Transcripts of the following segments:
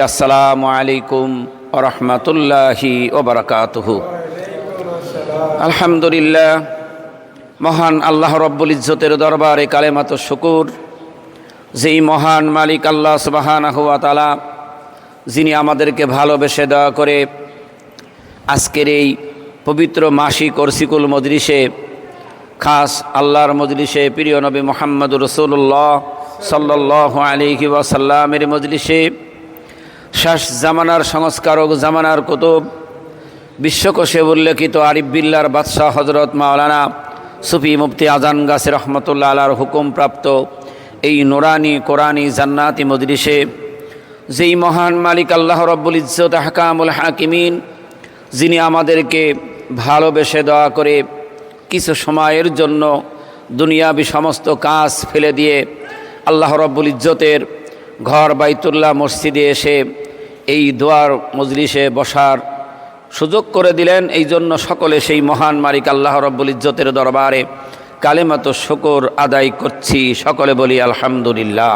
আসসালামু আলাইকুম রহমতুল্লাহি ওবরাকাতুহ আলহামদুলিল্লাহ, মহান আল্লাহ রব্বুল ইজ্জতের দরবারে কালেমাত শুকুর। যেই মহান মালিক আল্লাহ সুবাহান তালা যিনি আমাদেরকে ভালোবেসে দেওয়া করে আজকের এই পবিত্র মাসিক অর্সিকুল মজলিসে, খাস আল্লাহর মজলিসে প্রিয় নবী মোহাম্মদ রসুল্লাহ সাল্লাহ আলিহি ওয়াসাল্লামের মজলিসে শেষ জামানার সংস্কারক জামানার কুতুব, বিশ্বকোষে উল্লেখিত আরিফ বিল্লার বাদশাহ হজরত মাওলানা সুফি মুফতি আজান গাছে রহমতুল্লাহ আলার হুকুমপ্রাপ্ত এই নোরানি কোরআনি জান্নাতি মজলিসে, যেই মহান মালিক আল্লাহ রব্বুল ইজ্জত হাকামুল হাকিমিন, যিনি আমাদেরকে ভালোবেসে দেওয়া করে কিছু সময়ের জন্য দুনিয়াবি সমস্ত কাজ ফেলে দিয়ে আল্লাহ রব্বুল ইজ্জতের ঘর বাইতুল্লাহ মসজিদে এসে এই দোয়ার মজলিসে বসার সুযোগ করে দিলেন। এই জন্য সকলে সেই মহান মালিক আল্লাহ রব্বুল ইজ্জতের দরবারে কালেমাতো শকর আদায় করছি। সকলে বলি আলহামদুলিল্লাহ।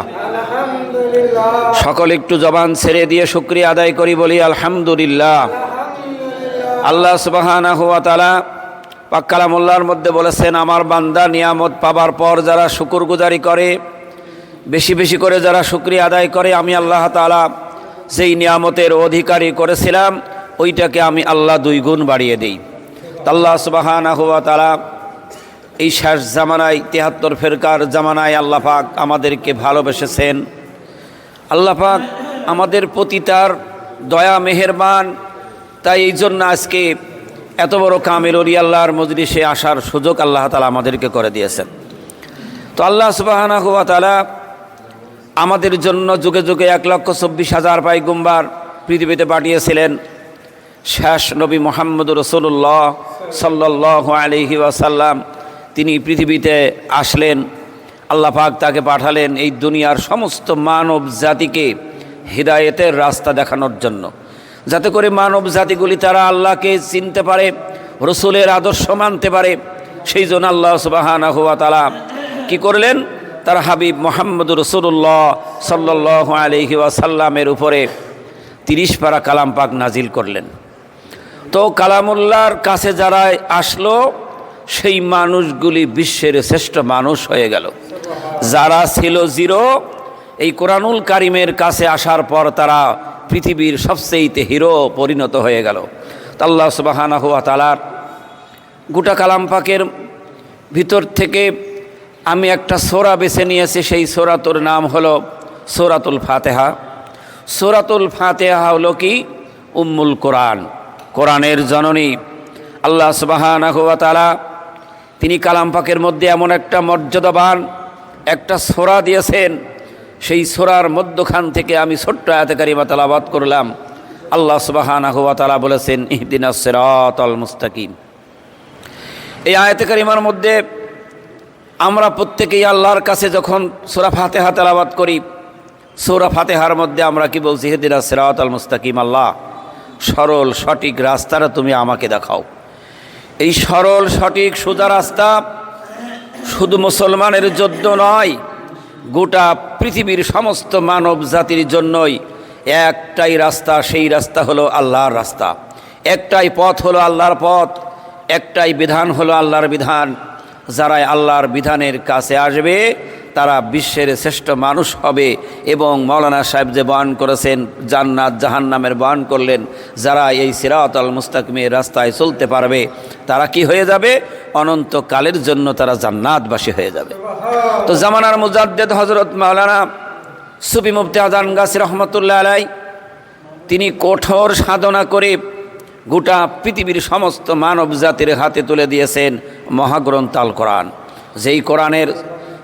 সকলে একটু জবান ছেড়ে দিয়ে শুক্রিয়া আদায় করি, বলি আলহামদুলিল্লাহ। আল্লাহ সুবাহানা হুয়া তালা পাক্কালামুল্লার মধ্যে বলেছেন, আমার বান্দা নিয়ামত পাবার পর যারা শুকুর গুজারি করে, বেশি বেশি করে যারা শুক্রিয়া আদায় করে, আমি আল্লাহ তালা যেই নিয়ামতের অধিকারী করেছিলাম, ওইটাকে আমি আল্লাহ দুই গুণ বাড়িয়ে দিই। আল্লাহ সুবাহানা হুয়া তালা এই শেষ জামানায়, তেহাত্তর ফেরকার জামানায় আল্লাহ পাক আমাদেরকে ভালোবেসেছেন। আল্লাহ পাক আমাদের প্রতি তার দয়া, মেহেরবান। তাই এই জন্য আজকে এত বড় কামের অলি আল্লাহর মজলিসে আসার সুযোগ আল্লাহ তালা আমাদেরকে করে দিয়েছেন। তো আল্লাহ সুবাহানা হুয়া তালা আমাদের জন্য যুগে যুগে এক লক্ষ চব্বিশ হাজার পাইগুম্বার পৃথিবীতে পাঠিয়েছিলেন। শেষ নবী মোহাম্মদ রসুল্লাহ সাল্লাহ আলহি ওয়াসাল্লাম, তিনি পৃথিবীতে আসলেন। আল্লাহ পাক তাকে পাঠালেন এই দুনিয়ার সমস্ত মানব জাতিকে হৃদায়তের রাস্তা দেখানোর জন্য। যাতে করে মানব জাতিগুলি তারা আল্লাহকে চিনতে পারে, রসুলের আদর্শ মানতে পারে, সেই জন্য আল্লাহ সুবাহানা হুয়া তালা কী করলেন? তার হাবিব মোহাম্মদ রসুল্লাহ সাল্লাহ আলহি ওয়াসাল্লামের উপরে তিরিশ পারা কালাম পাক নাজিল করলেন। তো কালামুল্লার কাছে যারা আসলো, সেই মানুষগুলি বিশ্বের শ্রেষ্ঠ মানুষ হয়ে গেল। যারা ছিল জিরো, এই কোরআনুল কারিমের কাছে আসার পর তারা পৃথিবীর সবচেয়েতে হিরো পরিণত হয়ে গেল। আল্লাহ সুবাহানা হুয়া তালার গোটা কালাম পাকের ভিতর থেকে আমি একটা সোরা বেছে নিয়েছি, সেই সোরাতুর নাম হলো সোরাতুল ফাতেহা। সোরাতুল ফাতেহা হলো কি? উম্মুল কোরআন। কোরআনের জননী। আল্লাহ সুবাহানা হুয়া তিনি কালাম পাকের মধ্যে এমন একটা মর্যাদাবান একটা সোরা দিয়েছেন, সেই সোরার মধ্যখান থেকে আমি ছোট্ট আয়াতকারী তালাবাদ করলাম। আল্লাহ সুবাহানা হুয়া তালা বলেছেন ইহদিনা সেরাত আল মুস্তাকিম। এই আয়াতকারিমার মধ্যে আমরা প্রত্যেকেই আল্লাহর কাছে যখন সোরা ফাতেহা তেলাবাদ করি, সোরা ফাতেহার মধ্যে আমরা কি বলছি? হেদিনা সেরাত আল মুস্তাকিম, আল্লাহ। সরল, সঠিক রাস্তাটা তুমি আমাকে দেখাও। এই সরল, সঠিক, সোজা রাস্তা শুধু মুসলমানের জন্য নয়, গোটা পৃথিবীর সমস্ত মানব জাতির জন্যই একটাই রাস্তা, সেই রাস্তা হলো আল্লাহর রাস্তা। একটাই পথ হলো আল্লাহর পথ, একটাই বিধান হলো আল্লাহর বিধান। যারাই আল্লাহর বিধানের কাছে আসবে, তারা বিশ্বের শ্রেষ্ঠ মানুষ হবে এবং মৌলানা সাহেব যে বয়ান করেছেন, জান্নাত জাহান্নামের বয়ান করলেন, যারা এই সিরাত আল মুস্তাকিমের রাস্তায় চলতে পারবে, তারা কি হয়ে যাবে? অনন্তকালের জন্য তারা জান্নাতবাসী হয়ে যাবে। তো জামানার মুজাদ্দেদ হজরত মাওলানা সুফি মুফতি আজান গাছি রহমতুল্লাহ আলাই তিনি কঠোর সাধনা করে গোটা পৃথিবীর সমস্ত মানব জাতির হাতে তুলে দিয়েছেন মহাগ্রন্থ আল কোরআন। যেই কোরআনের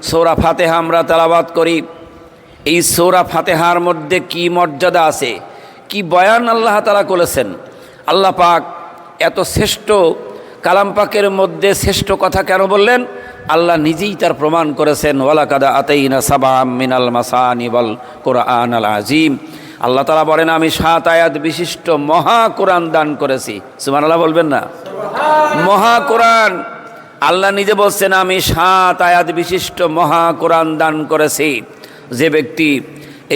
সৌরা ফাতেহা আমরা তালাবাদ করি, এই সৌরা ফাতেহার মধ্যে কি মর্যাদা আছে, কি বয়ান আল্লাহ তালা করেছেন? আল্লাহ পাক এত শ্রেষ্ঠ কালাম পাকের মধ্যে শ্রেষ্ঠ কথা কেন বললেন? আল্লাহ নিজেই তার প্রমাণ করেছেন, ওয়ালাকাদা আতাইনা সাবাম মিনাল মাসানি বল কোরআন আল আজিম। আল্লাহ তালা বলেন আমি সাত আয়াত বিশিষ্ট মহা কোরআন দান করেছি। সুমান আল্লাহ বলবেন না? মহা কোরআন। আল্লাহ নিজে বলছেন আমি সাত আয়াত বিশিষ্ট মহা কোরআন দান করেছি। যে ব্যক্তি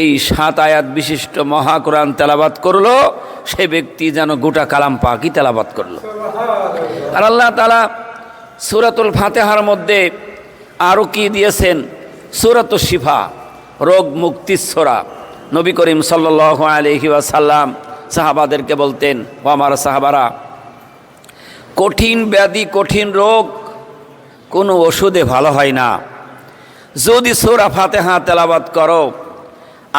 এই সাত আয়াত বিশিষ্ট মহা কোরআন তেলাবাত করল সে ব্যক্তি যেন গোটা কালাম পাকি তেলাবাত করল। আর আল্লাহ তালা সুরাতুল ফাতেহার মধ্যে আরও কি দিয়েছেন? সুরাত শিফা রোগ মুক্তির সোরা। নবী করিম সাল্লাহ আলহি সাল্লাম সাহাবাদেরকে বলতেন, ও আমার সাহাবারা, কঠিন ব্যাধি, কঠিন রোগ কোনো ওষুধে ভালো হয় না। যদি সোরা ফাতেহা তেলাবাত করো,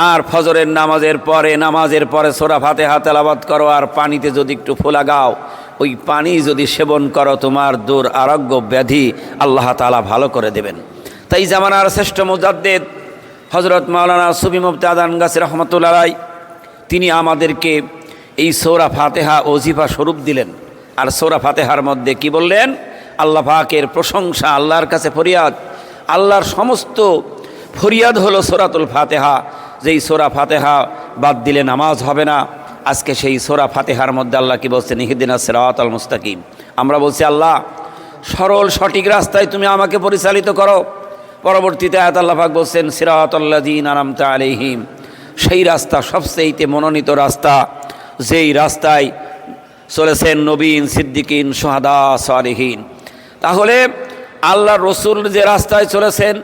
আর ফজরের নামাজের পরে নামাজের পরে সোরা ফাতেহা তেলাবাত করো, আর পানিতে যদি একটু ফোলা গাও ওই পানি যদি সেবন করো, তোমার দূর আরোগ্য ব্যাধি আল্লাহ তালা ভালো করে দেবেন। তাই জামানার শ্রেষ্ঠ মুজাদ্দেদ হজরত মাওলানা সুবি মুফতি আদান গাছের রহমতুল্লাহ তিনি আমাদেরকে এই সৌরা ফাতেহা ওজিফা স্বরূপ দিলেন। আর সৌরা ফাতেহার মধ্যে কি বললেন? আল্লাহ পাকের প্রশংসা, আল্লাহর কাছে ফরিয়াদ। আল্লাহর সমস্ত ফরিয়াদ হলো সোরাতুল ফাতেহা। যেই সোরা ফাতেহা বাদ দিলে নামাজ হবে না। আজকে সেই সোরা ফাতেহার মধ্যে আল্লাহ কি বলছেন? ইহিদিন সিরাত আল মুস্তাকিম। আমরা বলছি, আল্লাহ, সরল সঠিক রাস্তায় তুমি আমাকে পরিচালিত করো। পরবর্তীতে আয়াত আল্লাহ পাক বলছেন সিরাত আল্লাদিন আনামতা আলিহিম সেই রাস্তা সবচেয়েতে মনোনীত রাস্তা, যেই রাস্তায় চলেছেন নবীন, সিদ্দিকিন, সোহাদা, সালিহীন। তাহলে আল্লাহ রসুল যে রাস্তায় চলেছেন,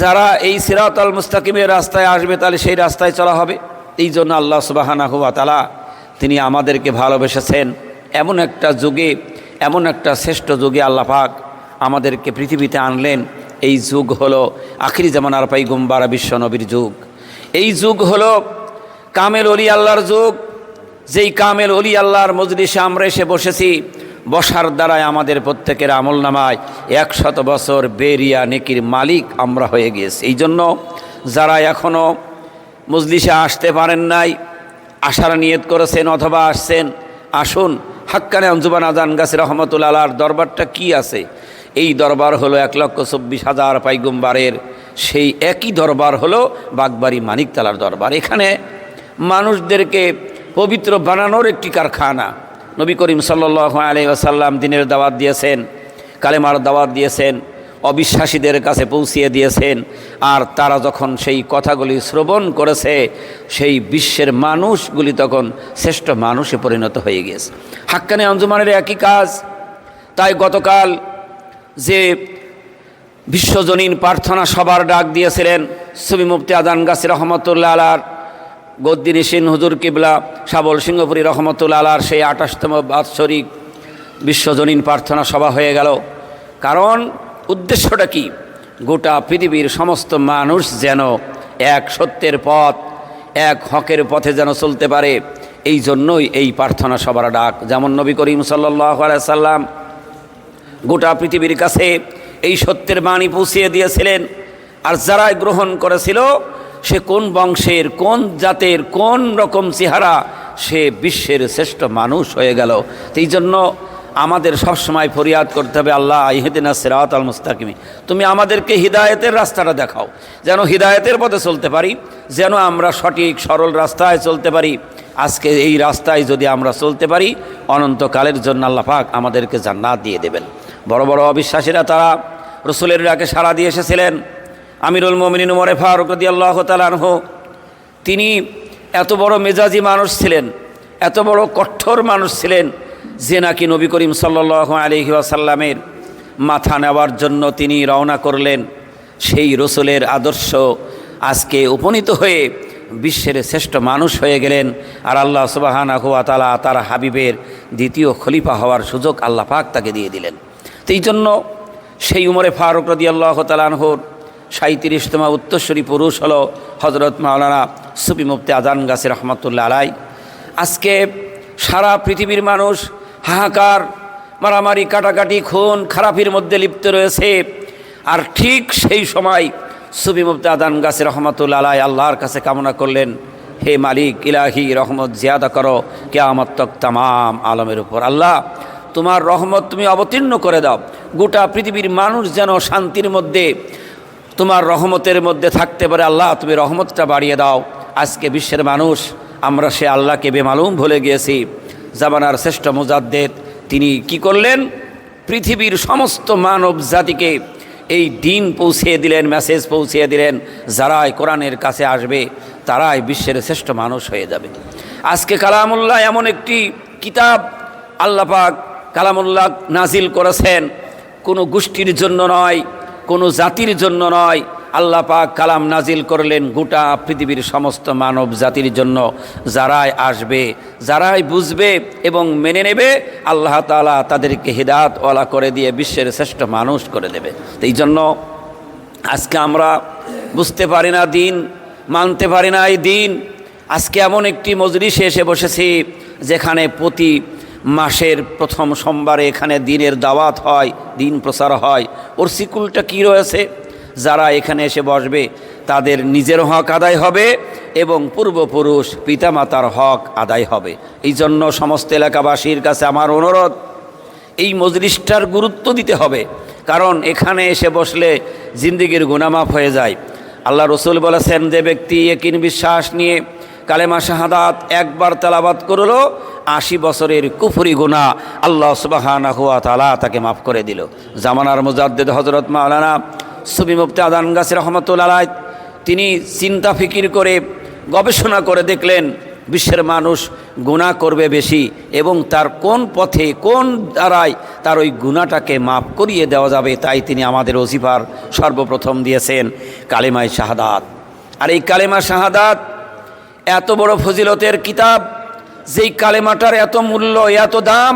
যারা এই সিরাত আল মুস্তাকিমের রাস্তায় আসবে, তাহলে সেই রাস্তায় চলা হবে। এই জন্য আল্লাহ সুবাহানা হুয়া তালা তিনি আমাদেরকে ভালোবেসেছেন। এমন একটা যুগে, এমন একটা শ্রেষ্ঠ যুগে আল্লাহ পাক আমাদেরকে পৃথিবীতে আনলেন। এই যুগ হলো আখিরি জামানার পাইগুম্বারা বিশ্ব নবীর যুগ। এই যুগ হলো কামেল অলি আল্লাহর যুগ। যেই কামেল অলি আল্লাহর মজলিসে আমরা এসে বসেছি, বসার দ্বারায় আমাদের প্রত্যেকের আমল নামায় একশত বছর বেরিয়া নেকির মালিক আমরা হয়ে গিয়েছি। এই জন্য যারা এখনও মজলিসে আসতে পারেন নাই, আসার নিয়ত করেছেন অথবা আসছেন, আসুন। হাক্কানে অঞ্জুবান আজান গাছের রহমতুল আলার দরবারটা কি আছে? এই দরবার হলো এক লক্ষ চব্বিশ হাজার পাইগুম্বারের, সেই একই দরবার হলো বাগবাড়ি মানিকতলার দরবার। এখানে মানুষদেরকে পবিত্র বানানোর একটি কারখানা। নবী করিম সাল্লাহ আলী আসাল্লাম দিনের দাওয়াত দিয়েছেন, কালেমার দাওয়াত দিয়েছেন, অবিশ্বাসীদের কাছে পৌঁছিয়ে দিয়েছেন, আর তারা যখন সেই কথাগুলি শ্রবণ করেছে, সেই বিশ্বের মানুষগুলি তখন শ্রেষ্ঠ মানুষে পরিণত হয়ে গিয়েছে। হাক্কানে অঞ্জুমানের একই কাজ, তাই গতকাল যে বিশ্বজনীন প্রার্থনা সবার ডাক দিয়েছিলেন সুবি মুফতি আদান গাছি রহমতুল্লাহ আলার, গদ্দিনী সিন হুজুর কিবলা সাবল সিংহপুরী রহমতুল্লা আলার সেই আঠাশতম বাৎসরিক বিশ্বজনীন প্রার্থনা সভা হয়ে গেল। কারণ উদ্দেশ্যটা কি? গোটা পৃথিবীর সমস্ত মানুষ যেন এক সত্যের পথ, এক হকের পথে যেন চলতে পারে এই জন্যই এই প্রার্থনা সবার ডাক। যেমন নবী করিম সাল্লাহ সাল্লাম গোটা পৃথিবীর কাছে এই সত্যের বাণী পৌঁছিয়ে দিয়েছিলেন। আর যারাই গ্রহণ করেছিল, সে কোন বংশের, কোন জাতের, কোন রকম চেহারা, সে বিশ্বের শ্রেষ্ঠ মানুষ হয়ে গেল। এই জন্য আমাদের সবসময় ফরিয়াদ করতে হবে, আল্লাহ, ইহেদিন সিরাত আল মুস্তাকিমি। তুমি আমাদেরকে হৃদায়তের রাস্তাটা দেখাও, যেন হৃদায়তের পথে চলতে পারি, যেন আমরা সঠিক, সরল রাস্তায় চলতে পারি। আজকে এই রাস্তায় যদি আমরা চলতে পারি, অনন্তকালের জন্য আল্লাহ পাক আমাদেরকে জান্নাত দিয়ে দেবেন। বড় বড় অবিশ্বাসীরা তারা রসুলের ডাকে সাড়া দিয়ে এসেছিলেন। আমিরুল মোমিনিন উমরে ফারুক রদি আল্লাহ তালানহ তিনি এত বড় মেজাজি মানুষ ছিলেন, এত বড় কঠোর মানুষ ছিলেন যে নাকি নবী করিম সাল্লাহ আলহি আসাল্লামের মাথা নেওয়ার জন্য তিনি রওনা করলেন। সেই রসুলের আদর্শ আজকে উপনীত হয়ে বিশ্বের শ্রেষ্ঠ মানুষ হয়ে গেলেন আর আল্লাহ সুবাহানা হুয়া তালা তার হাবিবের দ্বিতীয় খলিফা হওয়ার সুযোগ আল্লাহ পাক তাকে দিয়ে দিলেন। তো এই জন্য সেই উমরে ফারুক রদি আল্লাহ তালানহর সাঁত্রিশতমা উত্তরস্বরী পুরুষ হল হজরত মাওলানা সুফি মুফতি আজান গাছের রহমতুল্লাহ আলাই আজকে সারা পৃথিবীর মানুষ হাহাকার, মারামারি, কাটাকাটি, খুন, খারাপির মধ্যে লিপ্ত রয়েছে। আর ঠিক সেই সময় সুফি মুফতি আদান গাছের রহমতুল্লা আলাই আল্লাহর কাছে কামনা করলেন, হে মালিক, ইলাহি রহমত জিয়াদা করো, কেয়ামত তক তামাম আলমের উপর। আল্লাহ তোমার রহমত তুমি অবতীর্ণ করে দাও। গোটা পৃথিবীর মানুষ যেন শান্তির মধ্যে, তোমার রহমতের মধ্যে থাকতে পারে। আল্লাহ, তুমি রহমতটা বাড়িয়ে দাও। আজকে বিশ্বের মানুষ, আমরা সে আল্লাহকে বেমালুম ভুলে গিয়েছি। জামানার শ্রেষ্ঠ মুজাদ্দেদ, তিনি কি করলেন? পৃথিবীর সমস্ত মানব জাতিকে এই দিন পৌঁছিয়ে দিলেন মেসেজ পৌঁছিয়ে দিলেন। যারাই কোরআনের কাছে আসবে, তারাই বিশ্বের শ্রেষ্ঠ মানুষ হয়ে যাবে। আজকে কালামুল্লাহ এমন একটি কিতাব আল্লাহ পাক কালামুল্লাহ নাজিল করেছেন, কোনো গোষ্ঠীর জন্য নয়, কোনো জাতির জন্য নয়। আল্লাহ পাক কালাম নাজিল করলেন গোটা পৃথিবীর সমস্ত মানব জাতির জন্য। যারাই আসবে, যারাই বুঝবে এবং মেনে নেবে, আল্লাহ তাআলা তাদেরকে ওয়ালা করে দিয়ে বিশ্বের শ্রেষ্ঠ মানুষ করে দেবে। এই জন্য আজকে আমরা বুঝতে পারি না দিন, মানতে পারি না এই দিন। আজকে এমন একটি মজলিসে এসে বসেছি, যেখানে প্রতি মাসের প্রথম সোমবারে এখানে দিনের দাওয়াত হয়, দিন প্রচার হয়। ওর সিকুলটা কী রয়েছে? যারা এখানে এসে বসবে, তাদের নিজের হক আদায় হবে এবং পূর্বপুরুষ পিতামাতার হক আদায় হবে। এই জন্য সমস্ত এলাকাবাসীর কাছে আমার অনুরোধ, এই মজলিসটার গুরুত্ব দিতে হবে। কারণ এখানে এসে বসলে জিন্দিগির গুনামাফ হয়ে যায়। আল্লাহ রসুল বলেছেন, যে ব্যক্তি একিন বিশ্বাস নিয়ে কালেমা শাহাদাত একবার তালাবাদ করল, আশি বছরের কুফরি গুণা আল্লাহ সুবাহানা হুয়া তালা তাকে মাফ করে দিল। জামানার মুজাদ্দেদ হজরত মাওলানা সুবি মুফতি আদান গাছির রহমতুল্লাহ তিনি চিন্তা ফিকির করে গবেষণা করে দেখলেন, বিশ্বের মানুষ গুণা করবে বেশি এবং তার কোন পথে, কোন দ্বারায় তার ওই গুণাটাকে মাফ করিয়ে দেওয়া যাবে তাই তিনি আমাদের ওজিফার সর্বপ্রথম দিয়েছেন কালেমায় শাহাদাত। আর এই কালেমা শাহাদাত এত বড় ফজিলতের কিতাব, যেই কালেমাটার এত মূল্য, এত দাম,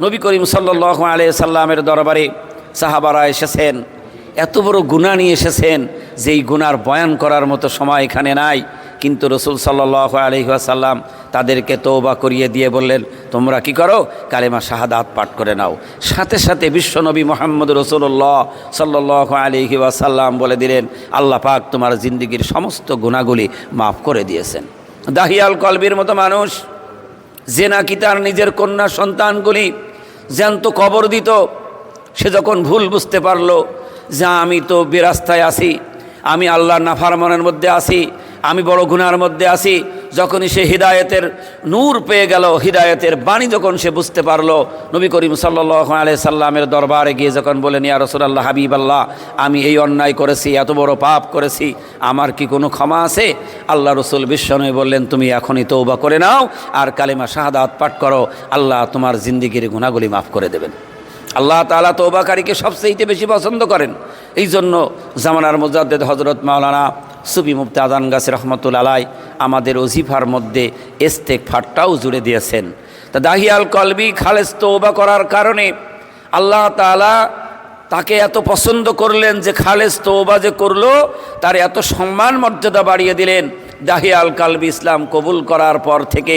নবী করিম সাল্লাহ আলিয়া সাল্লামের দরবারে সাহাবারা এসেছেন। এত বড় গুণা নিয়ে এসেছেন, যেই গুনার বয়ান করার মতো সময় এখানে নাই। কিন্তু রসুল সাল্লাহ আলহিহাসাল্লাম তাদেরকে তৌবা করিয়ে দিয়ে বললেন, তোমরা কি করো? কালেমা শাহাদাত পাঠ করে নাও। সাথে সাথে বিশ্বনবী মোহাম্মদ রসুল্লাহ সাল্লাহ আলহি ওয়াসাল্লাম বলে দিলেন, আল্লাহ পাক তোমার জিন্দিগির সমস্ত গুণাগুলি মাফ করে দিয়েছেন। দাহিয়াল কলবির মতো মানুষ, যে নাকি তার নিজের কন্যা সন্তানগুলি জ্যান্ত কবর দিত, সে যখন ভুল বুঝতে পারল যা আমি তো বেরাস্তায় আছি, আমি আল্লাহর নাফারমানের মধ্যে আছি আমি বড় গুনার মধ্যে আছি। যখনই সে হৃদায়তের নূর পেয়ে গেল, হৃদায়তের বাণী যখন সে বুঝতে পারল, নবী করিম সাল্লাহ আলি সাল্লামের দরবারে গিয়ে যখন বলেন ইয়া রসুল্লাহ হাবিব আল্লাহ আমি এই অন্যায় করেছি, এত বড় পাপ করেছি, আমার কি কোনো ক্ষমা আছে? আল্লাহ রসুল বিশ্বনয় বললেন, তুমি এখনই তৌবা করে নাও আর কালিমা শাহাদাত পাঠ করো। আল্লাহ তোমার জিন্দিগির গুণাগুলি মাফ করে দেবেন। আল্লাহ তালা তৌবাকারীকে সবচেয়ে বেশি পছন্দ করেন। এই জন্য জামানার মুজাদ্দেদ হজরত মাওলানা সুবি মুফতি আদান গাছ রহমতুল আলাই আমাদের ওজিফার মধ্যে এস্তেক ফাটটাও জুড়ে দিয়েছেন। তা দাহিয়াল কলবি খালেজ তৌবা করার কারণে আল্লাহ তালা তাকে এত পছন্দ করলেন যে খালেজ তৌবা যে করল, তার এত সম্মান মর্যাদা বাড়িয়ে দিলেন। দাহিয়াল কালবি ইসলাম কবুল করার পর থেকে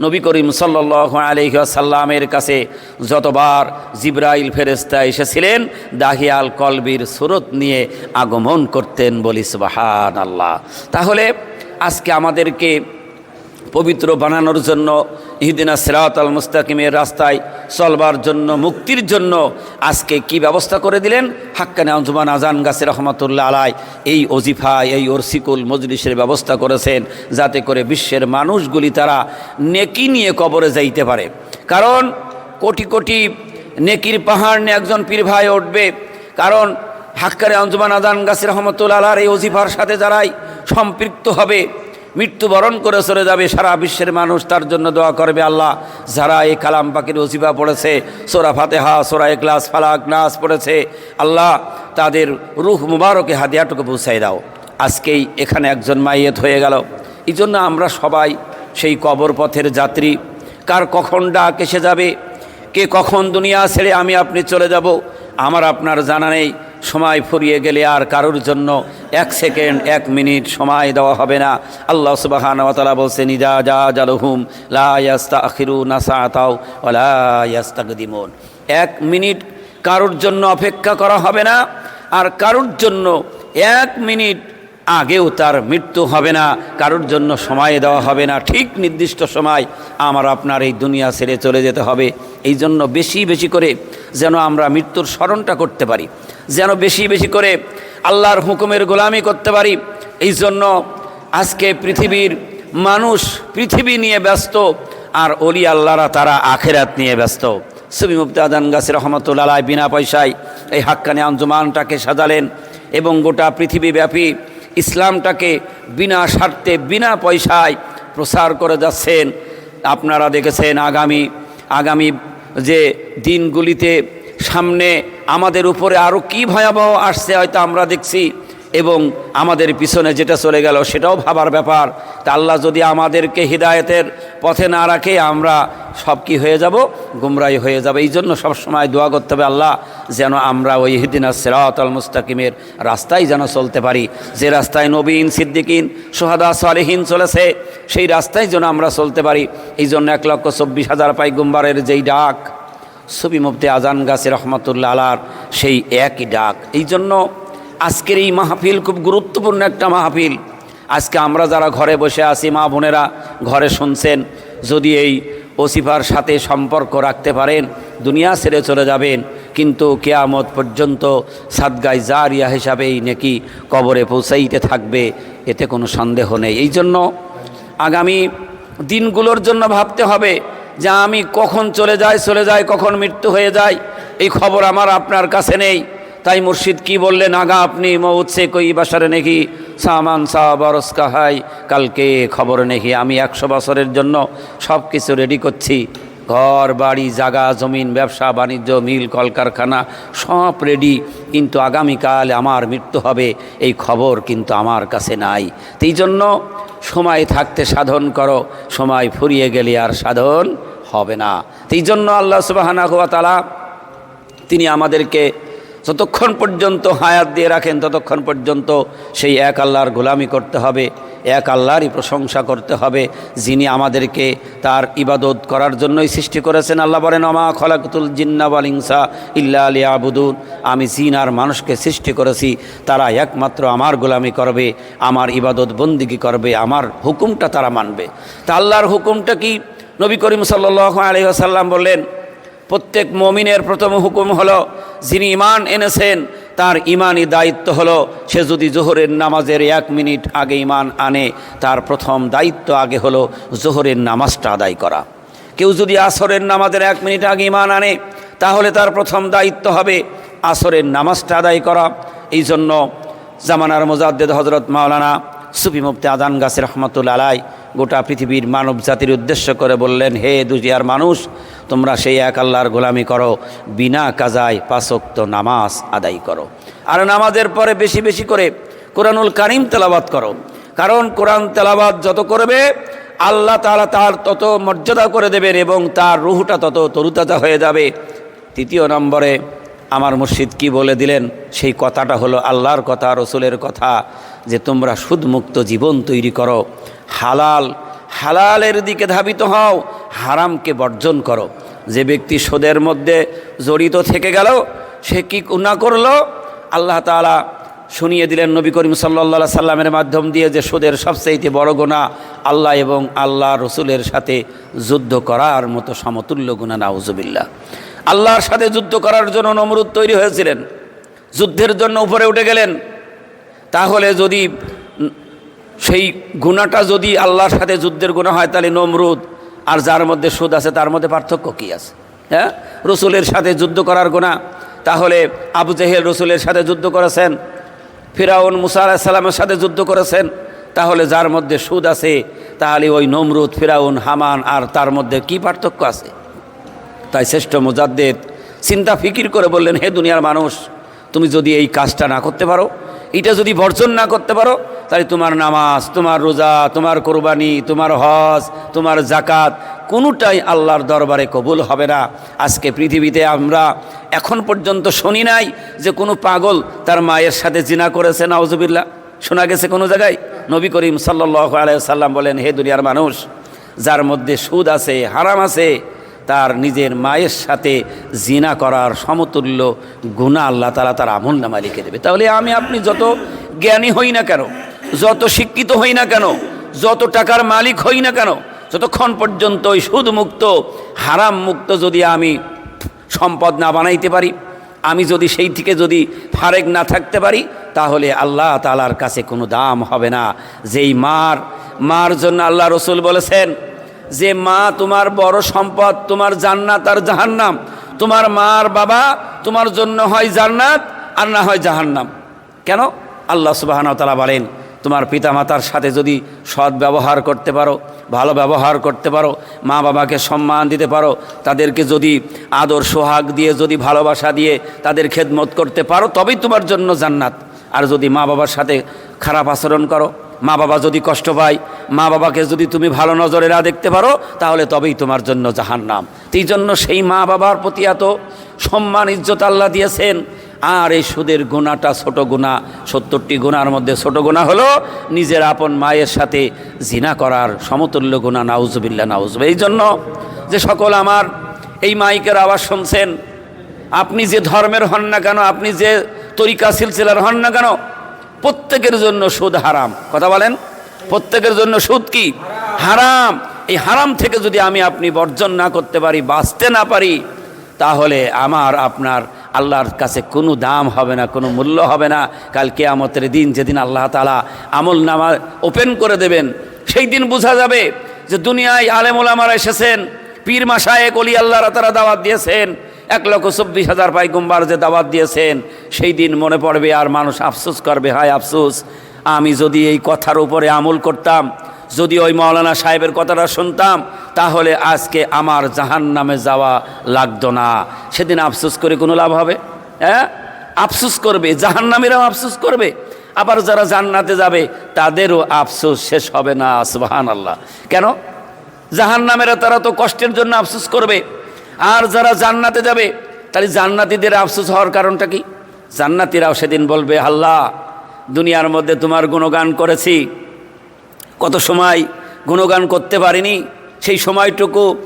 নবী করিম সাল্লাহ আলহিহাসাল্লামের কাছে যতবার জিব্রাইল ফেরেস্তা এসেছিলেন, দাহিয়াল কলবির সুরত নিয়ে আগমন করতেন বলিস বাহান আল্লাহ তাহলে আজকে আমাদেরকে পবিত্র বানানোর জন্য ইহদিনা সিরাত আল মুস্তাকিমের রাস্তায় চলবার জন্য, মুক্তির জন্য আজকে কি ব্যবস্থা করে দিলেন? হাক্কানে আঞ্জুমান আজান গাছে রহমতুল্লাহ আলাই এই অজিফা এই ওরসিকুল মজলিসের ব্যবস্থা করেছেন যাতে করে বিশ্বের মানুষগুলি তারা নেকি নিয়ে কবরে যাইতে পারে। কারণ কোটি কোটি নেকির পাহাড় নিয়ে একজন পীর ভাই উঠবে। কারণ হাক্কারে আঞ্জুমান আজান গাছে রহমতুল্লাহ আলার এই অজিফার সাথে যারাই সম্পৃক্ত হবে মৃত্যুবরণ করে চলে যাবে, সারা বিশ্বের মানুষ তার জন্য দোয়া করবে, আল্লাহ যারা এই কালাম পাখির ওজিবা পড়েছে, সোরা ফাতেহা, সোরা একলাস ফালাক, নাস পড়েছে, আল্লাহ তাদের রুহ মুবারকে হাদিয়াটুকু পৌঁছাই দাও। আজকেই এখানে একজন মাইয়েত হয়ে গেল। এই জন্য আমরা সবাই সেই কবর পথের যাত্রী। কার কখন ডাক এসে যাবে? কে কখন দুনিয়া ছেড়ে আমি আপনি চলে যাব? আমার আপনার জানা নেই। সময় ফুরিয়ে গেলে আর কারোর জন্য এক সেকেন্ড, এক মিনিট সময় দেওয়া হবে না। আল্লাহ সুবাহান তালা বলছে নিজা যা জালহুম লাস্তা আখিরু নাসাতাও দিমন এক মিনিট কারোর জন্য অপেক্ষা করা হবে না, আর কারোর জন্য এক মিনিট আগেও তার মৃত্যু হবে না, কারোর জন্য সময় দেওয়া হবে না। ঠিক নির্দিষ্ট সময় আমার আপনার এই দুনিয়া ছেড়ে চলে যেতে হবে। এই জন্য বেশি বেশি করে যেন আমরা মৃত্যুর স্মরণটা করতে পারি। যেন বেশি বেশি করে আল্লাহর হুকুমের গোলামি করতে পারি। এই জন্য আজকে পৃথিবীর মানুষ পৃথিবী নিয়ে ব্যস্ত আর অলি আল্লাহরা তারা আখেরাত নিয়ে ব্যস্ত। সুবি মুফতি আদান গাছি রহমতুল্লাহ বিনা পয়সায় এই হাক্কানি আঞ্জুমানটাকে সাজালেন এবং গোটা পৃথিবীব্যাপী ইসলামটাকে বিনা স্বার্থে, বিনা পয়সায় প্রসার করে যাচ্ছেন। আপনারা দেখেছেন আগামী আগামী যে দিনগুলিতে সামনে আমাদের উপরে আরও কী ভয়াবহ আসছে হয়তো আমরা দেখছি, এবং আমাদের পিছনে যেটা চলে গেল সেটাও ভাবার ব্যাপার। তা আল্লাহ যদি আমাদেরকে হৃদায়তের পথে না রাখে, আমরা সব কি হয়ে যাব? গুমরাই হয়ে যাবে। এই জন্য সবসময় দোয়া করতে হবে আল্লাহ, যেন আমরা ওই হিদিনা সেরাত আল মুস্তাকিমের রাস্তায় যেন চলতে পারি। যে রাস্তায় নবীন, সিদ্দিকিন, সোহাদা, সালেহীন চলেছে, সেই রাস্তায় যেন আমরা চলতে পারি। এই জন্য এক লক্ষ চব্বিশ হাজার পাই গুম্বারের যেই ডাক ছবি মুফতি আজান গাছে রহমতুল্লা আলার সেই একই ডাক। এই জন্য আজকের এই মাহফিল খুব গুরুত্বপূর্ণ একটা মাহফিল। আজকে আমরা যারা ঘরে বসে আছি, মা বোনেরা ঘরে শুনছেন, যদি এই ওসিফার সাথে সম্পর্ক রাখতে পারেন, দুনিয়া ছেড়ে চলে যাবেন, কিন্তু কেয়ামত পর্যন্ত সাদগাই জারিয়া হিসাবেই নাকি কবরে পৌঁছাইতে থাকবে, এতে কোনো সন্দেহ নেই। এই জন্য আগামী দিনগুলোর জন্য ভাবতে হবে যে আমি কখন চলে যাই চলে যাই, কখন মৃত্যু হয়ে যায় এই খবর আমার আপনার কাছে নেই। তাই মুর্শিদ কি বললেন, আগা আপনি মৌৎসে কই বাসারে নেহি? সামান সা বরস কাহাই, কালকে খবর নেহি। আমি একশো বছরের জন্য সব কিছু রেডি করছি। ঘর, বাড়ি জাগা জমিন, ব্যবসা, বাণিজ্য, মিল, কলকারখানা, সব রেডি কিন্তু আগামীকাল আমার মৃত্যু হবে, এই খবর কিন্তু আমার কাছে নাই। এই জন্য সময় থাকতে সাধন করো, সময় ফুরিয়ে গেলে আর সাধন হবে না। এই জন্য আল্লাহ সুবাহানা হুয়া তালা তিনি আমাদেরকে যতক্ষণ পর্যন্ত হায়াত দিয়ে রাখেন, ততক্ষণ পর্যন্ত সেই এক আল্লাহর গোলামি করতে হবে, এক আল্লাহরই প্রশংসা করতে হবে, যিনি আমাদেরকে তার ইবাদত করার জন্যই সৃষ্টি করেছেন। আল্লাহ বলেন অমা খলাকুতুল জিন্নাবাল ইংসা ইল্লা আলী আবুদুন আমি জিন আর মানুষকে সৃষ্টি করেছি, তারা একমাত্র আমার গোলামি করবে, আমার ইবাদত বন্দিগি করবে, আমার হুকুমটা তারা মানবে। তা আল্লাহর হুকুমটা কি? নবী করিম সাল্লাহ আলী আসাল্লাম বললেন প্রত্যেক মমিনের প্রথম হুকুম হলো, যিনি ইমান এনেছেন, তার ইমানই দায়িত্ব হলো, সে যদি জোহরের নামাজের এক মিনিট আগে ইমান আনে, তার প্রথম দায়িত্ব আগে হলো জোহরের নামাজটা আদায় করা। কেউ যদি আসরের নামাজের এক মিনিট আগে ইমান আনে, তাহলে তার প্রথম দায়িত্ব হবে আসরের নামাজটা আদায় করা। এই জন্য জামানার মোজাদ্দেদ হজরত মাওলানা সুফি মুফতি আদান গাছের রহমতুল আলাই গোটা পৃথিবীর মানব জাতির উদ্দেশ্য করে বললেন, হে দুজিয়ার মানুষ, তোমরা সেই এক আল্লাহর গোলামি করো। বিনা কাজায় পাশক্ত নামাজ আদায় করো। আর নামাজের পরে বেশি বেশি করে কোরআনুল কারিম তেলাবাত করো। কারণ কোরআন তেলাবাত যত করবে, আল্লাহ তারা তার তত মর্যাদা করে দেবেন এবং তার রুহুটা তত তরুতাজা হয়ে যাবে। তৃতীয় নম্বরে আমার মুর্শিদ কি বলে দিলেন? সেই কথাটা হলো আল্লাহর কথা, রসুলের কথা যে তোমরা সুদমুক্ত জীবন তৈরি করো। হালাল, হালালের দিকে ধাবিত হও, হারামকে বর্জন করো। যে ব্যক্তি সোদের মধ্যে জড়িত থেকে গেল, সে কি গুণা করল? আল্লাহ তালা শুনিয়ে দিলেন নবী করিম সাল্লা সাল্লামের মাধ্যম দিয়ে যে সুদের সবচাইতে বড় গুণা আল্লাহ এবং আল্লাহ রসুলের সাথে যুদ্ধ করার মতো সমতুল্য গুণা নাউজুবিল্লা আল্লাহর সাথে যুদ্ধ করার জন্য নমরুদ তৈরি হয়েছিলেন। যুদ্ধের জন্য উপরে উঠে গেলেন। তাহলে যদি সেই গুণাটা যদি আল্লাহর সাথে যুদ্ধের গুণা হয়, তাহলে নমরুদ আর যার মধ্যে সুদ আছে, তার মধ্যে পার্থক্য কী আছে? হ্যাঁ? রসুলের সাথে যুদ্ধ করার গুণা, তাহলে আবু জেহেল রসুলের সাথে যুদ্ধ করেছেন, ফিরাউন মুসা আলাহিসাল্লামের সাথে যুদ্ধ করেছেন, তাহলে যার মধ্যে সুদ আছে, তাহলে ওই নমরুদ, ফিরাউন, হামান আর তার মধ্যে কি পার্থক্য আছে? তাই শ্রেষ্ঠ মুজাদ্দেদ চিন্তা ফিকির করে বললেন, হে দুনিয়ার মানুষ, তুমি যদি এই কাজটা না করতে পারো এটা যদি বর্জন না করতে পারো, তাহলে তোমার নামাজ, তোমার রোজা, তোমার কোরবানি, তোমার হজ, তোমার জাকাত কোনোটাই আল্লাহর দরবারে কবুল হবে না। আজকে পৃথিবীতে আমরা এখন পর্যন্ত শুনি নাই যে কোনো পাগল তার মায়ের সাথে জিনা করেছে নাওজুবিল্লা শোনা গেছে কোনো জায়গায়? নবী করিম সাল্লাহ আলাইসাল্লাম বলেন, হে দুনিয়ার মানুষ, যার মধ্যে সুদ আছে, হারাম আছে তার নিজের মায়ের সাথে জিনা করার সমতুল্য গুণা আল্লাহ তালা তার আমল নামা লিখে দেবে। তাহলে আমি, আপনি যত জ্ঞানী হই না কেন, যত শিক্ষিত হই না কেন, যত টাকার মালিক হই না কেন, যতক্ষণ পর্যন্ত ওই সুদমুক্ত হারাম মুক্ত যদি আমি সম্পদ না বানাইতে পারি, আমি যদি সেই থেকে যদি ফারেক না থাকতে পারি, তাহলে আল্লাহ তালার কাছে কোনো দাম হবে না। যেই মার মার জন্য আল্লাহ রসুল বলেছেন যে মা তোমার বড় সম্পদ, তোমার জান্নাত আর জাহান্নাম। তোমার মার বাবা তোমার জন্য হয় জান্নাত আর না হয় জাহান্নাম। কেন? আল্লাহ সুবাহান তালা বলেন, তোমার পিতামাতার সাথে যদি সৎ ব্যবহার করতে পারো, ভালো ব্যবহার করতে পারো, মা বাবাকে সম্মান দিতে পারো, তাদেরকে যদি আদর সোহাগ দিয়ে, যদি ভালোবাসা দিয়ে তাদের খেদমত করতে পারো, তবেই তোমার জন্য জান্নাত। আর যদি মা বাবার সাথে খারাপ আচরণ করো মা বাবা যদি কষ্ট পায়, মা বাবাকে যদি তুমি ভালো নজরে না দেখতে পারো, তাহলে তবেই তোমার জন্য জাহান নাম এই জন্য সেই মা বাবার প্রতি এত সম্মান, ইজ্জত আল্লাহ দিয়েছেন। আর এই সুদের গুণাটা ছোট গুণা, সত্তরটি গুণার মধ্যে ছোট গুণা হলো নিজের আপন মায়ের সাথে জিনা করার সমতুল্য গুণা নাউজবিল্লা নাউজব এই জন্য যে সকল আমার এই মাইকের আওয়াজ শুনছেন, আপনি যে ধর্মের হন না কেন, আপনি যে তরিকা, সিলসিলার হন না কেন প্রত্যেকের জন্য সুদ হারাম। কথা বলেন? প্রত্যেকের জন্য সুদ কি? হারাম। এই হারাম থেকে যদি আমি আপনি বর্জন না করতে পারি, বাঁচতে না পারি, তাহলে আমার, আপনার আল্লাহর কাছে কোনো দাম হবে না, কোনো মূল্য হবে না। কাল কেয়ামতের দিন যেদিন আল্লাহ তালা আমল নামা ওপেন করে দেবেন, সেই দিন বোঝা যাবে যে দুনিয়ায় আলেমুল আমার এসেছেন, পীর মাসায়েক অলি আল্লাহরা তারা দাওয়াত দিয়েছেন এক লক্ষ চব্বিশ হাজার পাইকুম্বার যে দাওয়াত দিয়েছেন, সেই দিন মনে পড়বে আর মানুষ আফসোস করবে, হায় আফসোস। আমি যদি এই কথার উপরে আমল করতাম, যদি ওই মৌলানা সাহেবের কথাটা শুনতাম, তাহলে আজকে আমার জাহান নামে যাওয়া লাগতো না। সেদিন আফসোস করে কোনো লাভ হবে? হ্যাঁ? আফসোস করবে জাহান নামেরাও আফসোস করবে। আবার যারা জান্নাতে যাবে, তাদেরও আফসোস শেষ হবে না সুবাহান আল্লাহ কেন? জাহান নামেরা তারা তো কষ্টের জন্য আফসোস করবে। আর যারা জান্নাতে যাবে, তাহলে জান্নাতিদের আফসোস হওয়ার কারণটা কি? জান্নাতিরাও সেদিন বলবে, আল্লাহ, দুনিয়ার মধ্যে তোমার গুণগান করেছি। কত সময় গুণগান করতে পারিনি, সেই সময়টুকু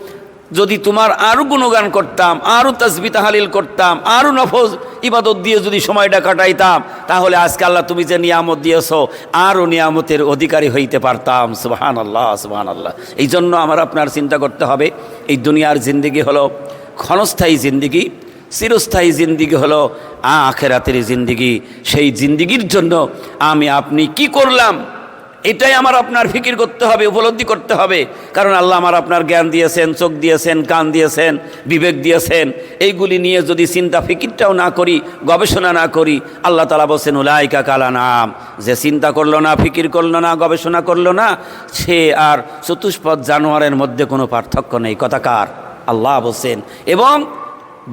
যদি তোমার আরও গুণগান করতাম আরও তসবি তাহালিল করতাম আরও নফজ ইবাদত দিয়ে যদি সময়টা কাটাইতাম, তাহলে আজকে আল্লাহ তুমি যে নিয়ামত দিয়েছ আরও নিয়ামতের অধিকারী হইতে পারতাম। সুবাহান আল্লাহ সুবাহান আল্লাহ এই জন্য আমার আপনার চিন্তা করতে হবে, এই দুনিয়ার জিন্দিগি হলো ক্ষণস্থায়ী জিন্দিগি, চিরস্থায়ী জিন্দিগি হলো আখেরাতের জিন্দিগি। সেই জিন্দিগির জন্য আমি আপনি কি করলাম? এটাই আমার আপনার ফিকির করতে হবে, উপলব্ধি করতে হবে। কারণ আল্লাহ আমার আপনার জ্ঞান দিয়েছেন, চোখ দিয়েছেন, কান দিয়েছেন, বিবেক দিয়েছেন। এইগুলি নিয়ে যদি চিন্তা ফিকিরটাও না করি, গবেষণা না করি, আল্লাহ তালা বলছেন, উলাইকা কালা নাম যে চিন্তা করল না, ফিকির করল না, গবেষণা করল না, সে আর চতুষ্পদ জানোয়ারের মধ্যে কোনো পার্থক্য নেই। কথাকার আল্লাহ বলছেন, এবং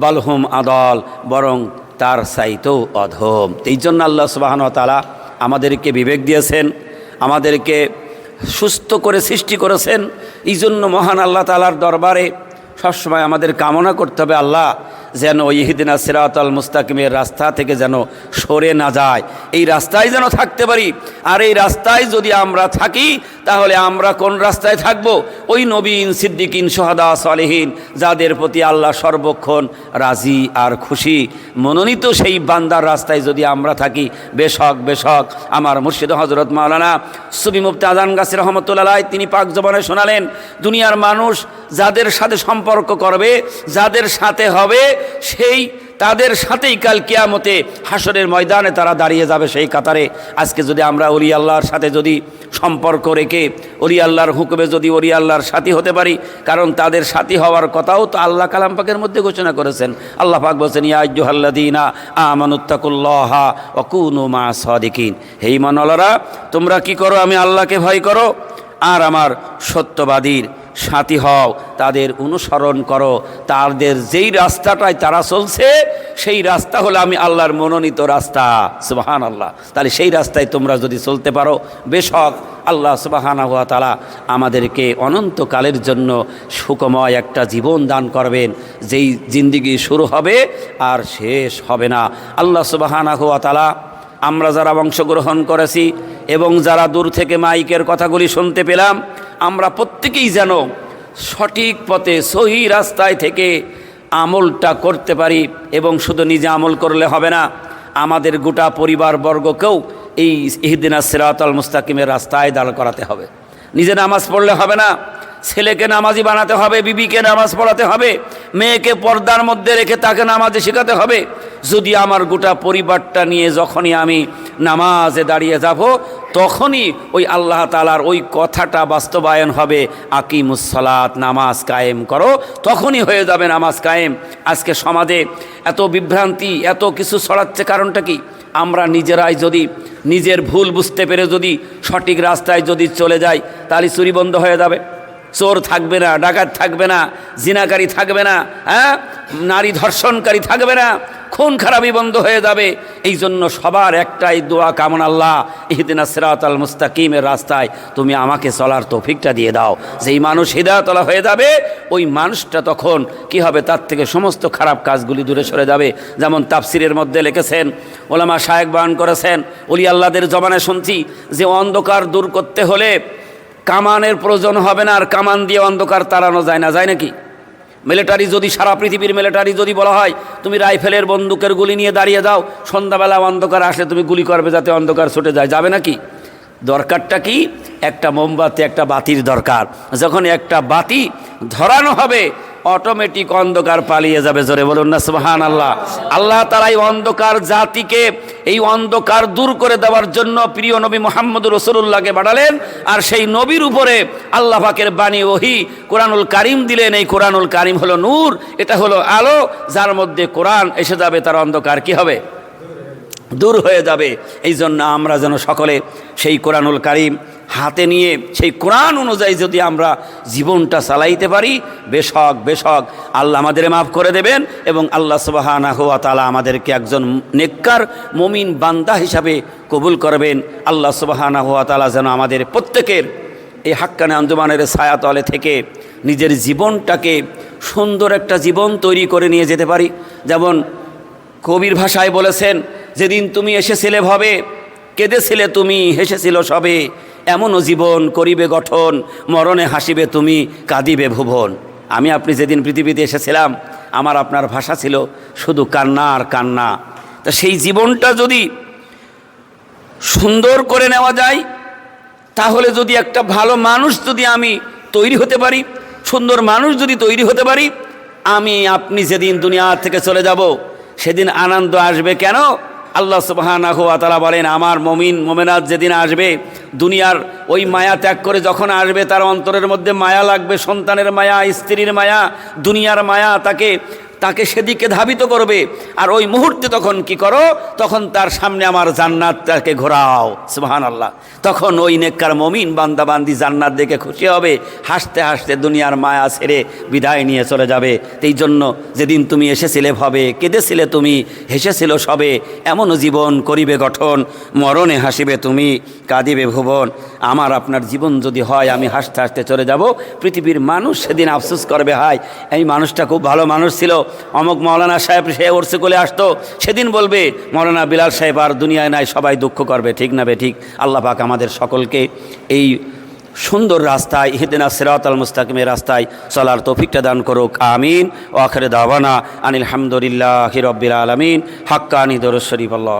বালহুম আদল, বরং তার সাইতেও অধম। এই জন্য আল্লাহ সুবাহন তালা আমাদেরকে বিবেক দিয়েছেন আমাদেরকে সুস্থ করে সৃষ্টি করেছেন। এই জন্য মহান আল্লাহ তালার দরবারে সবসময় আমাদের কামনা করতে হবে, আল্লাহ যেন ইহিদিনা সিরাতল মুস্তাকিমের রাস্তা থেকে যেন সরে না যায়। এই রাস্তায় যেন থাকতে পারি, আর এই রাস্তায় যদি আমরা থাকি তাহলে আমরা কোন রাস্তায় থাকব? ওই নবীন, সিদ্দিকিন, সোহাদা, সালেহীন, যাদের প্রতি আল্লাহ সর্বক্ষণ রাজি আর খুশি। মনোনীত সেই বান্দার রাস্তায় যদি আমরা থাকি, বেশক বেশক, আমার মুর্শিদ হজরত মাওলানা সুবি মুফতি আজান গাছের রহমতুল্লাহ, তিনি পাক জবানে শোনালেন, দুনিয়ার মানুষ যাদের সাথে সম্পর্ক করবে, যাদের সাথে হবে, সেই তাদের সাথেই কাল কেয়ামতে হাসরের ময়দানে তারা দাঁড়িয়ে যাবে সেই কাতারে। আজকে যদি আমরা অলি আল্লাহর সাথে যদি সম্পর্ক রেখে, অলি আল্লাহর হুকুমে যদি অলি আল্লাহর সাথী হতে পারি, কারণ তাদের সাথী হওয়ার কথাও তো আল্লাহ কালাম পাকের মধ্যে ঘোষণা করেছেন। আল্লাহ পাক বলছেন ইয়াজ্জুহাল্লাদিনা আমানুত্তাকুল্লাহা অকুনু মা সদিকিন। হেই মনলরা তোমরা কি করো? আমি আল্লাহকে ভয় করো। আর আমার সত্যবাদীর সাথী হও, তাদের অনুসরণ করো, তাদের যেই রাস্তাটায় তারা চলছে, সেই রাস্তা হলো আমি আল্লাহর মনোনীত রাস্তা। সুবাহান আল্লাহ তাহলে সেই রাস্তায় তোমরা যদি চলতে পারো, বেশক আল্লাহ সুবাহানা হুয়া তালা আমাদেরকে অনন্তকালের জন্য সুকময় একটা জীবন দান করবেন, যেই জিন্দিগি শুরু হবে আর শেষ হবে না। আল্লাহ সুবাহানা হুয়া তালা আমরা যারা অংশগ্রহণ করেছি এবং যারা দূর থেকে মাইকের কথাগুলি শুনতে পেলাম, আমরা প্রত্যেকেই যেন সঠিক পথে, সহি রাস্তায় থেকে আমলটা করতে পারি এবং শুধু নিজে আমল করলে হবে না, আমাদের গোটা পরিবারবর্গকেও এই ইহদিনা সিরাতল মুস্তাকিমের রাস্তায় দাঁড় করাতে হবে। নিজে নামাজ পড়লে হবে না, ছেলেকে নামাজি বানাতে হবে, বিবিকে নামাজ পড়াতে হবে, মেয়েকে পর্দার মধ্যে রেখে তাকে নামাজে শেখাতে হবে। যদি আমার গোটা পরিবারটা নিয়ে যখনই আমি নামাজে দাঁড়িয়ে যাব, তখনই ওই আল্লাহ তালার ওই কথাটা বাস্তবায়ন হবে। আকিমুসলাত নামাজ কায়েম করো, তখনই হয়ে যাবে নামাজ কায়েম। আজকে সমাজে এত বিভ্রান্তি, এত কিছু ছড়াচ্ছে কারণটা কি? আমরা নিজেরাই যদি নিজের ভুল বুঝতে পেরে যদি সঠিক রাস্তায় যদি চলে যাই, তাহলে চুরি বন্ধ হয়ে যাবে। চোর থাকবে না, ডাকাত থাকবে না, জিনাকারী থাকবে না হ্যাঁ? নারী ধর্ষণকারী থাকবে না, খুন খারাপি বন্ধ হয়ে যাবে। এই জন্য সবার একটাই দোয়া, কামন আল্লাহ, ইহদিনা সিরাত আল মুস্তাকিমের রাস্তায় তুমি আমাকে চলার তৌফিকটা দিয়ে দাও। যেই মানুষ হৃদয়তলা হয়ে যাবে, ওই মানুষটা তখন কি হবে? তার থেকে সমস্ত খারাপ কাজগুলি দূরে সরে যাবে। যেমন তাফসিরের মধ্যে লিখেছেন, ওলামা শায়েক বান করেছেন অলি আল্লাদের জমানায় শুনছি যে অন্ধকার দূর করতে হলে কামানের প্রয়োজন হবে না, আর কামান দিয়ে অন্ধকার তাড়ানো যায় না, যায় নাকি? মিলিটারি যদি সারা পৃথিবীর মিলিটারি যদি বলা হয়, তুমি রাইফেলের বন্দুকের গুলি নিয়ে দাঁড়িয়ে যাও, সন্ধ্যাবেলা অন্ধকার আসলে তুমি গুলি করবে যাতে অন্ধকার ছুটে যায়, যাবে নাকি? দরকারটা কি? একটা মোমবাতি, একটা বাতির দরকার। যখন একটা বাতি ধরানো হবে অটোমেটিক অন্ধকার পালিয়ে যাবে, জোরে বলুন না সুবাহান আল্লাহ আল্লাহ তারা এই অন্ধকার জাতিকে এই অন্ধকার দূর করে দেওয়ার জন্য প্রিয় নবী মোহাম্মদ রসুল্লাহকে বাড়ালেন, আর সেই নবীর উপরে আল্লাহ পাকের বাণী, ওহি কোরআনুল কারিম দিলেন। এই কোরআনুল কারিম হলো নূর, এটা হলো আলো, যার মধ্যে কোরআন এসে যাবে, তার অন্ধকার কি হবে? দূর হয়ে যাবে। এই জন্য আমরা যেন সকলে সেই কোরআনুল কারিম হাতে নিয়ে সেই কোরআন অনুযায়ী যদি আমরা জীবনটা চালাইতে পারি, বেশক বেশক, আল্লাহ আমাদের মাফ করে দেবেন এবং আল্লাহ সুবাহানা হুয়া তালা আমাদেরকে একজন নেককার মমিন বান্দা হিসাবে কবুল করবেন। আল্লাহ সুবাহানা হুয়া তালা যেন আমাদের প্রত্যেকের এই হাক্কানে আঞ্জুমানের ছায়াতলে থেকে নিজের জীবনটাকে সুন্দর একটা জীবন তৈরি করে নিয়ে যেতে পারি। যেমন কবির ভাষায় বলেছেন, যেদিন তুমি এসেছিলে ভবে, কেঁদেছিলে তুমি, হেসেছিল সবে। এমনও জীবন করিবে গঠন, মরণে হাসিবে তুমি, কাঁদিবে ভুবন। আমি আপনি যেদিন পৃথিবীতে এসেছিলাম, আমার আপনার ভাষা ছিল শুধু কান্না আর কান্না। তা সেই জীবনটা যদি সুন্দর করে নেওয়া যায়, তাহলে যদি একটা ভালো মানুষ যদি আমি তৈরি হতে পারি, সুন্দর মানুষ যদি তৈরি হতে পারি, আমি আপনি যেদিন দুনিয়া থেকে চলে যাব, সেদিন আনন্দ আসবে কেন? আল্লাহ সুবাহানা হুয়া তারা বলেন, আমার মমিন, মোমেনাত যেদিন আসবে, দুনিয়ার ওই মায়া ত্যাগ করে যখন আসবে, তার অন্তরের মধ্যে মায়া লাগবে, সন্তানের মায়া, স্ত্রীর মায়া, দুনিয়ার মায়া, তাকে তাকে সেদিকে ধাবিত করবে। আর ওই মুহূর্তে তখন কি করো? তখন তার সামনে আমার জান্নাত তাকে ঘোরাও। সুবাহান আল্লাহ তখন ওই নেককার মমিন বান্দাবান্দি জান্নাত দেখে খুশি হবে। হাসতে হাসতে দুনিয়ার মায়া ছেড়ে বিদায় নিয়ে চলে যাবে। এই জন্য যেদিন তুমি এসেছিলে ভাবে, কেঁদেছিলে তুমি, হেসেছিল সবে এমনও জীবন করিবে গঠন, মরণে হাসিবে তুমি, কাঁদিবে ভুবন। আমার আপনার জীবন যদি হয়, আমি হাসতে হাসতে চলে যাব। পৃথিবীর মানুষ সেদিন আফসোস করবে হায় এই মানুষটা খুব ভালো মানুষ ছিল। অমুক মৌলানা সাহেব সে ওরসে কোলে আসতো, সেদিন বলবে, মৌলানা বিলাল সাহেব, আর দুনিয়ায় নাই, সবাই দুঃখ করবে, ঠিক না বে, ঠিক? আল্লাহ পাক আমাদের সকলকে এই সুন্দর রাস্তায় হিদিনা সিরাত আল মুস্তাকিমের রাস্তায় চলার তৌফিকটা দান করুক, আমিন। ও আখরে দাওয়ানা আনিল হামদুলিল্লাহ হিরব্বিল আলমিন। হাক্কানি দরুদ শরীফ, আল্লাহ।